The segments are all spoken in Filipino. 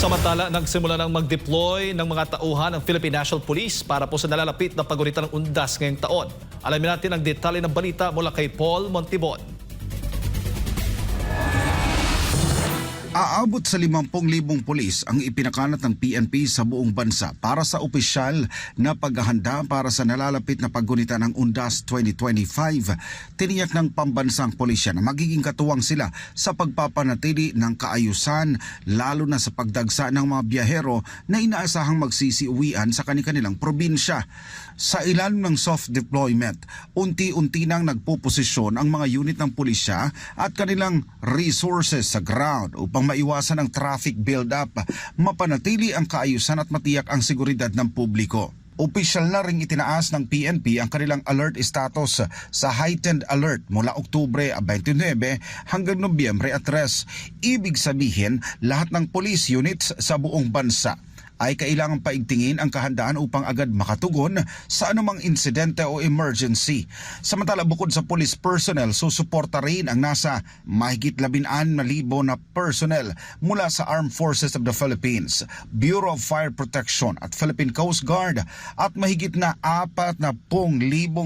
Samantala, nagsimula ng mag-deploy ng mga tauhan ng Philippine National Police para po sa nalalapit na pagurita ng undas ngayong taon. Alamin natin ang detalye ng balita mula kay Paul Montibon. Aabot sa 50,000 pulis ang ipinakalat ng PNP sa buong bansa para sa opisyal na paghahanda para sa nalalapit na paggunita ng UNDAS 2025. Tiniyak ng pambansang pulisya na magiging katuwang sila sa pagpapanatili ng kaayusan lalo na sa pagdagsa ng mga biyahero na inaasahang magsisiuwian sa kanilang probinsya. Sa ilalim ng soft deployment, unti-unti nang nagpuposisyon ang mga unit ng pulisya at kanilang resources sa ground upang maiwasan ang traffic build-up, mapanatili ang kaayusan at matiyak ang seguridad ng publiko. Opisyal na ring itinaas ng PNP ang kanilang alert status sa heightened alert mula Oktubre 29 hanggang Nobyembre 3. Ibig sabihin, lahat ng police units sa buong bansa ay kailangan paigtingin ang kahandaan upang agad makatugon sa anumang insidente o emergency. Samantala bukod sa police personnel, susuporta rin ang nasa mahigit 16,000 na personnel mula sa Armed Forces of the Philippines, Bureau of Fire Protection at Philippine Coast Guard at mahigit na 40,000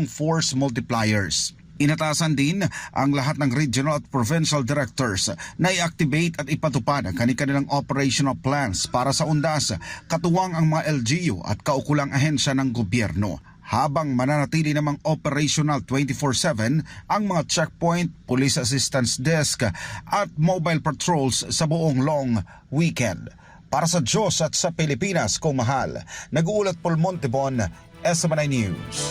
force multipliers. Inatasan din ang lahat ng regional at provincial directors na i-activate at ipatupad ang kanilang operational plans para sa undas, katuwang ang mga LGU at kaukulang ahensya ng gobyerno habang mananatili namang operational 24-7 ang mga checkpoint, police assistance desk at mobile patrols sa buong long weekend. Para sa Diyos at sa Pilipinas, kung mahal, nag-uulat Paul Montebon, SMNI News.